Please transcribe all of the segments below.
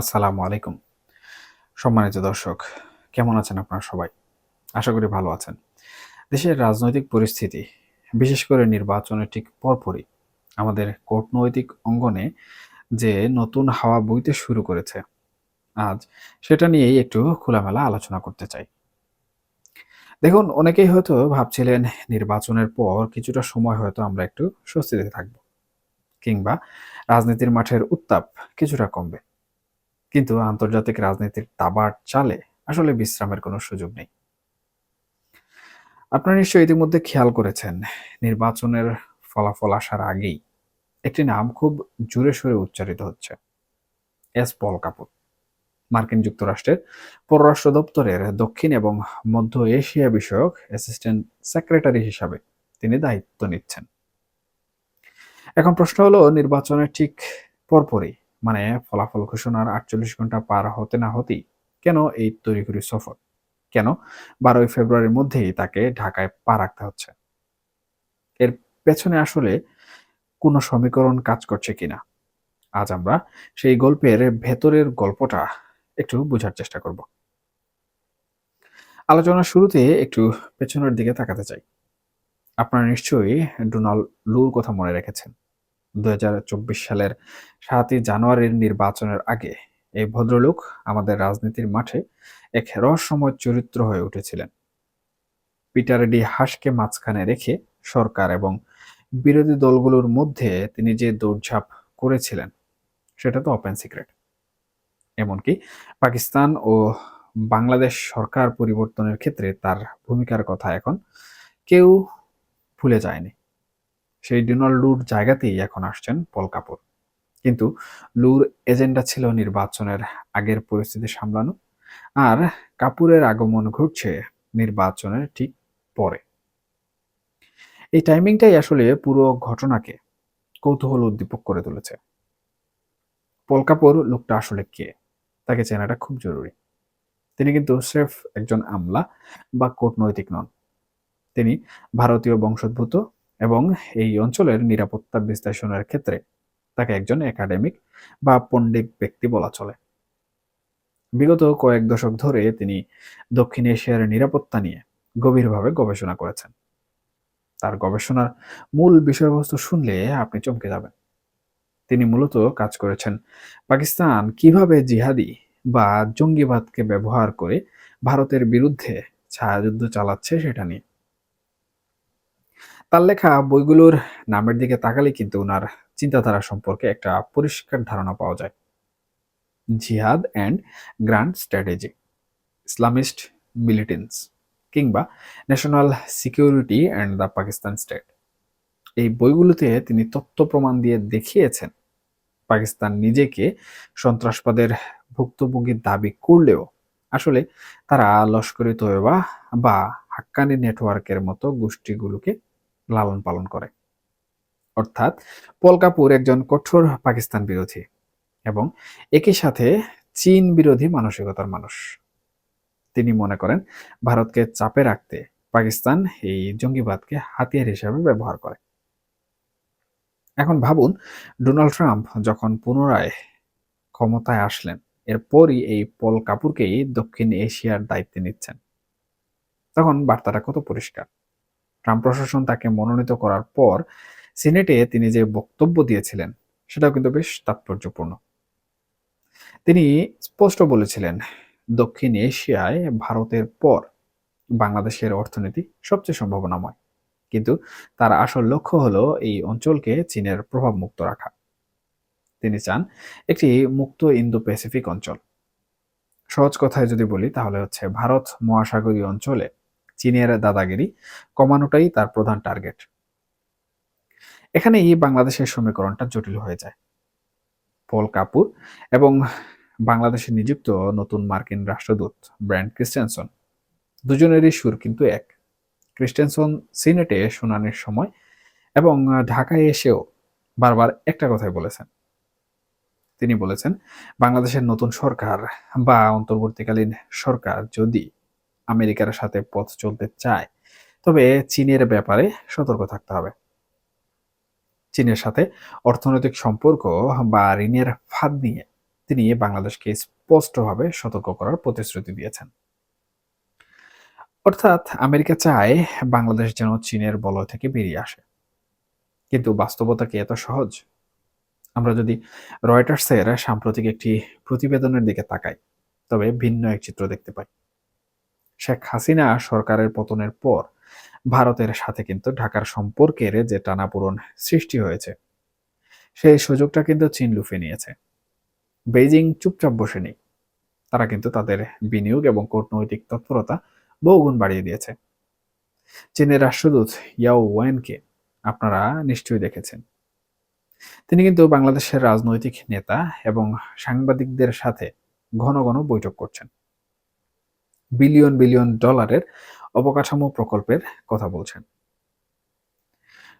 আসসালামু আলাইকুম। সম্মানিত দর্শক, কেমন আছেন আপনারা সবাই? আশা করি ভালো আছেন। দেশের রাজনৈতিক পরিস্থিতি, বিশেষ করে নির্বাচনের ঠিক পরপরই আমাদের কূটনৈতিক অঙ্গনে যে নতুন হাওয়া বইতে শুরু করেছে, আজ সেটা নিয়েই একটু খোলামেলা আলোচনা করতে চাই। দেখুন, অনেকেই হয়তো ভাবছিলেন নির্বাচনের পর কিছুটা সময় হয়তো আমরা একটু স্বস্তিতে থাকব, কিংবা রাজনীতির মাঠের উত্তাপ কিছুটা কমবে। কিন্তু আন্তর্জাতিক রাজনীতির দাবার চালে আসলে বিশ্রামের কোনো সুযোগ নেই। আপনারা নিশ্চয়ই ইতিমধ্যে খেয়াল করেছেন, নির্বাচনের ফলাফল আসার আগেই একটি নাম খুব জোরে সোরে উচ্চারিত হচ্ছে, এস পল কাপুর। মার্কিন যুক্তরাষ্ট্রের পররাষ্ট্র দপ্তরের দক্ষিণ এবং মধ্য এশিয়া বিষয়ক অ্যাসিস্ট্যান্ট সেক্রেটারি হিসাবে তিনি দায়িত্ব নিচ্ছেন। এখন প্রশ্ন হলো, নির্বাচনের ঠিক পরপরই মানে ফলাফল ঘোষণার আটচল্লিশ ঘণ্টা পার হতে না হতেই কেন এই তড়িঘড়ি সফর? কেন বারোই ফেব্রুয়ারির মধ্যেই তাকে ঢাকায় পা রাখতে হচ্ছে? এর পেছনে আসলে কোনো সমীকরণ কাজ করছে কিনা? আজ আমরা সেই গল্পের ভেতরের গল্পটা একটু বোঝার চেষ্টা করব। আলোচনার শুরুতে একটু পেছনের দিকে তাকাতে চাই। আপনারা নিশ্চয়ই ডোনাল্ড লুর কথা মনে রেখেছেন। দুহাজার চব্বিশ সালের সাতই জানুয়ারির নির্বাচনের আগে এই ভদ্রলোক আমাদের রাজনীতির মাঠে এক রহস্যময় চরিত্র হয়ে উঠেছিলেন। পিটার ডি হাসকে মাঝখানে রেখে সরকার এবং বিরোধী দলগুলোর মধ্যে তিনি যে দৌড়ঝাঁপ করেছিলেন, সেটা তো ওপেন সিক্রেট এমনকি পাকিস্তান ও বাংলাদেশ সরকার পরিবর্তনের ক্ষেত্রে তার ভূমিকার কথা এখন কেউ ভুলে যায়নি। সেই ডোনাল্ড লুর জায়গাতেই এখন আসছেন পল কাপুর। কিন্তু লুর এজেন্ডা ছিল নির্বাচনের আগের পরিস্থিতি সামলানো, আর কাপুরের আগমন ঘটছে নির্বাচনের ঠিক পরে। এই টাইমিংটাই আসলে পুরো ঘটনাকে কৌতূহল উদ্দীপক করে তুলেছে। পল কাপুর লোকটা আসলে কে? তাকে চেনাটা খুব জরুরি। তিনি কিন্তু স্রেফ একজন আমলা বা কূটনৈতিক নন। তিনি ভারতীয় বংশোদ্ভূত এবং এই অঞ্চলের নিরাপত্তা বিশ্লেষণের ক্ষেত্রে তাকে একজন একাডেমিক বা পণ্ডিত ব্যক্তি বলা চলে। বিগত কয়েক দশক ধরে তিনি দক্ষিণ এশিয়ার নিরাপত্তা নিয়ে গভীরভাবে গবেষণা করেছেন। তার গবেষণার মূল বিষয়বস্তু শুনলে আপনি চমকে যাবেন। তিনি মূলত কাজ করেছেন পাকিস্তান কীভাবে জিহাদি বা জঙ্গিবাদকে ব্যবহার করে ভারতের বিরুদ্ধে ছায়াযুদ্ধ চালাচ্ছে সেটা নিয়ে। তার লেখা বইগুলোর নামের দিকে তাকালে কিন্তু ওনার চিন্তাধারা সম্পর্কে একটা পরিষ্কার ধারণা পাওয়া যায়। Jihad and grand strategy, Islamist militance কিংবা national security and the Pakistan state. এই বইগুলোতে তিনি তথ্য প্রমাণ দিয়ে দেখিয়েছেন, পাকিস্তান নিজেকে সন্ত্রাসবাদের ভুক্তভোগী দাবি করলেও আসলে তারা লস্করি তৈবা বা হাক্কানি নেটওয়ার্কের মতো গোষ্ঠীগুলোকে লালন পালন করে। অর্থাৎ পল কাপুর একজন কঠোর পাকিস্তান বিরোধী এবং একই সাথে চীন বিরোধী মানসিকতার মানুষ। তিনি মনে করেন, ভারতকে চাপে রাখতে পাকিস্তান এই জঙ্গিবাদকে হাতিয়ার হিসেবে ব্যবহার করে। এখন ভাবুন, ডোনাল্ড ট্রাম্প যখন পুনরায় ক্ষমতায় আসলেন, এরপরই এই পল কাপুরকেই দক্ষিণ এশিয়ার দায়িত্বে নিচ্ছেন। তখন বার্তাটা কত পরিষ্কার। ট্রাম্প প্রশাসন তাকে মনোনীত করার পর সিনেটে তিনি যে বক্তব্য দিয়েছিলেন, সেটাও কিন্তু বেশ তাৎপর্যপূর্ণ। তিনি স্পষ্ট বলেছিলেন, দক্ষিণ এশিয়ায় ভারতের পর বাংলাদেশের অর্থনীতি সবচেয়ে সম্ভাবনাময়। কিন্তু তার আসল লক্ষ্য হলো এই অঞ্চলকে চীনের প্রভাব মুক্ত রাখা। তিনি চান একটি মুক্ত ইন্দো প্যাসিফিক অঞ্চল। সহজ কথায় যদি বলি, তাহলে হচ্ছে ভারত মহাসাগরীয় অঞ্চলে চীনের দাদাগিরি কমানোটাই তার প্রধান টার্গেট। এখানেই বাংলাদেশের সমীকরণটা জটিল হয়ে যায়। পল কাপুর এবং বাংলাদেশে নিযুক্ত নতুন মার্কিন রাষ্ট্রদূত ব্র্যান্ড ক্রিস্টেনসন, দুজনেরই সুর কিন্তু এক। ক্রিস্টেনসন সিনেটে শুনানির সময় এবং ঢাকায় এসেও বারবার একটা কথাই বলেছেন। তিনি বলেছেন, বাংলাদেশের নতুন সরকার বা অন্তর্বর্তীকালীন সরকার যদি আমেরিকার সাথে পথ চলতে চায়। তবে চীনের ব্যাপারে সতর্ক থাকতে হবে। চীনের সাথে অর্থনৈতিক সম্পর্ক বা ঋণের ফাঁদ নিয়ে তিনি বাংলাদেশকে স্পষ্টভাবে সতর্ক করার প্রতিশ্রুতি দিয়েছেন। অর্থাৎ আমেরিকা চায় বাংলাদেশ যেন চীনের বলয় থেকে বেরিয়ে আসে। কিন্তু বাস্তবতা কি এত সহজ? আমরা যদি রয়টার্সের সাম্প্রতিক একটি প্রতিবেদনের দিকে তাকাই, তবে ভিন্ন এক চিত্র দেখতে পাই। শেখ হাসিনা সরকারের পতনের পর ভারতের সাথে কিন্তু ঢাকার সম্পর্কের যে টানাপোড়ন সৃষ্টি হয়েছে, সেই সুযোগটা কিন্তু চীন লুফে নিয়েছে। বেইজিং চুপচাপ বসে নেই, তারা কিন্তু তাদের বিনিয়োগ এবং কূটনৈতিক তৎপরতা বহুগুণ বাড়িয়ে দিয়েছে। চীনের রাষ্ট্রদূত ইয়াও ওয়েনকে আপনারা নিশ্চয়ই দেখেছেন। তিনি কিন্তু বাংলাদেশের রাজনৈতিক নেতা এবং সাংবাদিকদের সাথে ঘন ঘন বৈঠক করছেন। বিলিয়ন বিলিয়ন ডলারের অবকাঠামো প্রকল্পের কথা বলছেন।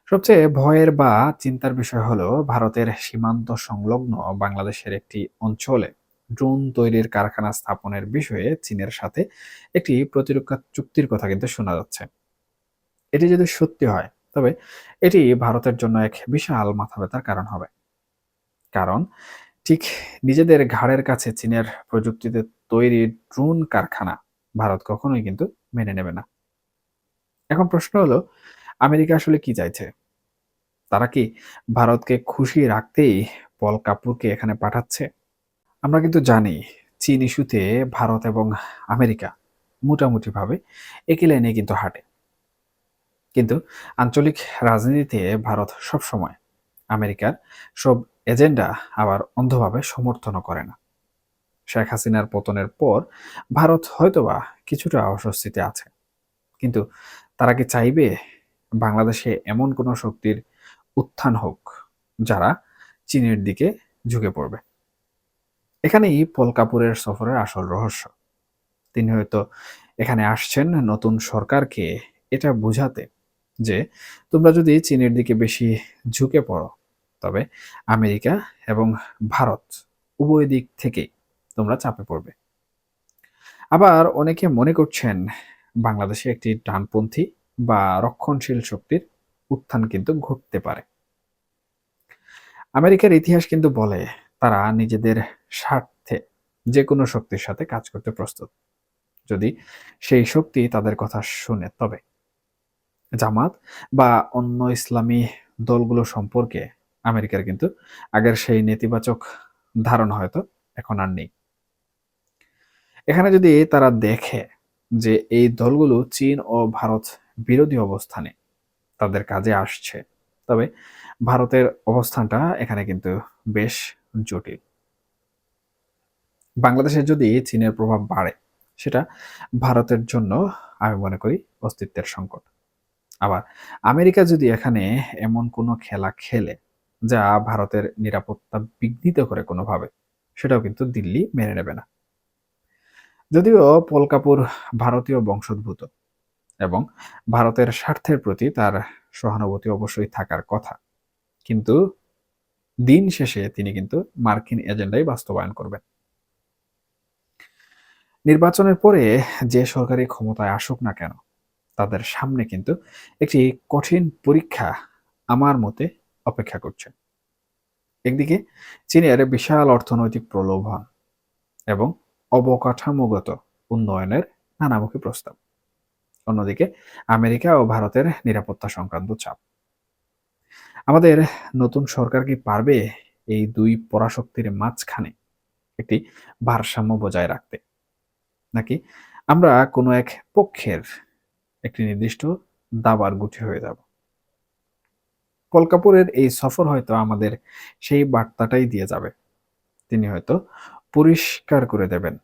সবচেয়ে ভয়ের বা চিন্তার বিষয় হলো ভারতের সীমান্ত সংলগ্ন বাংলাদেশের একটি অঞ্চলে ড্রোন তৈরির কারখানা স্থাপনের বিষয়ে চীনের সাথে একটি প্রতিরক্ষা চুক্তির কথা কিন্তু শোনা যাচ্ছে। এটি যদি সত্যি হয়, তবে এটি ভারতের জন্য এক বিশাল মাথা ব্যথার কারণ হবে। কারণ ঠিক নিজেদের ঘাড়ের কাছে চীনের প্রযুক্তিতে তৈরি ড্রোন কারখানা ভারত কখনোই কিন্তু মেনে নেবে না। এখন প্রশ্ন হলো, আমেরিকা আসলে কি চাইছে? তারা কি ভারতকে খুশি রাখতেই পল কাপুরকে এখানে পাঠাচ্ছে? আমরা কিন্তু জানি, চীন ইস্যুতে ভারত এবং আমেরিকা মোটামুটিভাবে একই লাইনে কিন্তু হাঁটে। কিন্তু আঞ্চলিক রাজনীতিতে ভারত সবসময় আমেরিকার সব এজেন্ডা আবার অন্ধভাবে সমর্থনও করে না। শেখ হাসিনার পতনের পর ভারত হয়তোবা কিছুটা অস্বস্তিতে আছে। কিন্তু তারা কি চাইবে বাংলাদেশে এমন কোনো শক্তির উত্থান হোক যারা চীনের দিকে ঝুঁকে পড়বে? এখানেই পল কাপুরের সফরের আসল রহস্য। তিনি হয়তো এখানে আসছেন নতুন সরকারকে এটা বুঝাতে যে তোমরা যদি চীনের দিকে বেশি ঝুঁকে পড়ো, তবে আমেরিকা এবং ভারত উভয় দিক থেকেই তোমরা চাপে পড়বে। আবার অনেকে মনে করছেন বাংলাদেশে একটি ডানপন্থী বা রক্ষণশীল শক্তির উত্থান কিন্তু ঘটতে পারে। আমেরিকার ইতিহাস কিন্তু বলে তারা নিজেদের স্বার্থে যে কোনো শক্তির সাথে কাজ করতে প্রস্তুত। যদি সেই শক্তি তাদের কথা শুনে, তবে জামাত বা অন্য ইসলামী দলগুলো সম্পর্কে আমেরিকার কিন্তু আগের সেই নেতিবাচক ধারণা হয়তো এখন আর নেই। এখানে যদি তারা দেখে যে এই দলগুলো চীন ও ভারত বিরোধী অবস্থানে তাদের কাজে আসছে, তবে ভারতের অবস্থানটা এখানে কিন্তু বেশ জটিল। বাংলাদেশে যদি চীনের প্রভাব বাড়ে, সেটা ভারতের জন্য আমি মনে করি অস্তিত্বের সংকট। আবার আমেরিকা যদি এখানে এমন কোনো খেলা খেলে যা ভারতের নিরাপত্তা বিঘ্নিত করে কোনোভাবে, সেটাও কিন্তু দিল্লি মেনে নেবে না। যদিও পল কাপুর ভারতীয় বংশোদ্ভূত এবং ভারতের স্বার্থের প্রতি তার সহানুভূতি অবশ্যই থাকার কথা। কিন্তু দিন শেষে তিনি কিন্তু মার্কিন এজেন্ডাই বাস্তবায়ন করবেন। নির্বাচনের পরে যে সরকারি ক্ষমতায় আসুক না কেন, তাদের সামনে কিন্তু একটি কঠিন পরীক্ষা আমার মতে অপেক্ষা করছে। একদিকে চীনের বিশাল অর্থনৈতিক প্রলোভন এবং অবকাঠামোগত উন্নয়নের নানামুখী প্রস্তাব। অন্যদিকে, আমেরিকা ও ভারতের নিরাপত্তা সংক্রান্ত চাপ। আমাদের নতুন সরকার কি পারবে এই দুই পরাশক্তির মাঝখানে একটি ভারসাম্য বজায় রাখতে? নাকি আমরা কোনো এক পক্ষের একটি নির্দিষ্ট দাবার গুটি হয়ে যাব? কলকাপুরের এই সফর হয়তো আমাদের সেই বার্তাটাই দিয়ে যাবে। তিনি হয়তো পরিষ্কার করে দেবেন।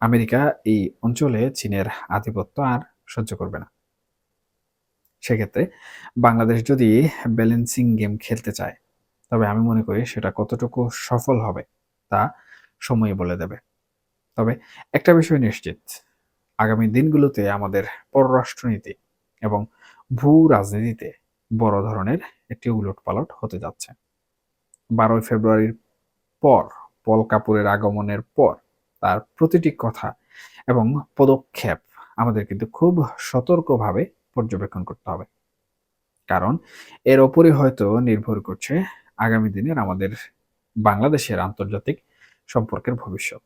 আমেরিকা এই অঞ্চলে চীনের আধিপত্য আর সহ্য করবে না। সেক্ষেত্রে বাংলাদেশ যদি ব্যালেন্সিং গেম খেলতে চায়, তবে আমি মনে করি সেটা কতটুকু সফল হবে তা সময় বলে দেবে। তবে একটা বিষয় নিশ্চিত, আগামী দিনগুলোতে আমাদের পররাষ্ট্রনীতি এবং ভূ রাজনীতিতে বড় ধরনের একটি উলটপালট হতে যাচ্ছে। বারোই ফেব্রুয়ারির পর পল কাপুরের আগমনের পর তার প্রতিটি কথা এবং পদক্ষেপ আমাদের কিন্তু খুব সতর্কভাবে পর্যবেক্ষণ করতে হবে। কারণ এর ওপরই হয়তো নির্ভর করছে আগামী দিনের আমাদের বাংলাদেশের আন্তর্জাতিক সম্পর্কের ভবিষ্যৎ।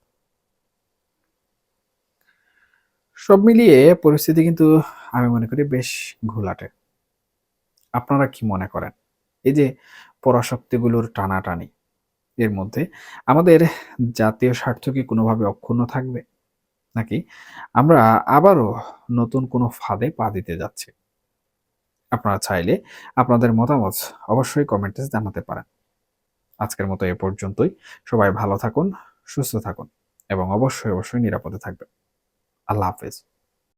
সব মিলিয়ে পরিস্থিতি কিন্তু আমি মনে করি বেশ ঘোলাটে। আপনারা কি মনে করেন? এই যে পরাশক্তিগুলোর টানাটানি এর মধ্যে। আমাদের জাতীয় স্বার্থ কি কোনোভাবে অক্ষুণ্ণ থাকবে? নাকি আমরা আবারও নতুন কোনো ফাঁদে পা দিতে যাচ্ছি? আপনারা চাইলে আপনাদের মতামত অবশ্যই কমেন্টে জানাতে পারেন। আজকের মতো এ পর্যন্তই। সবাই ভালো থাকুন, সুস্থ থাকুন এবং অবশ্যই অবশ্যই নিরাপদে থাকবেন। আল্লাহ হাফেজ।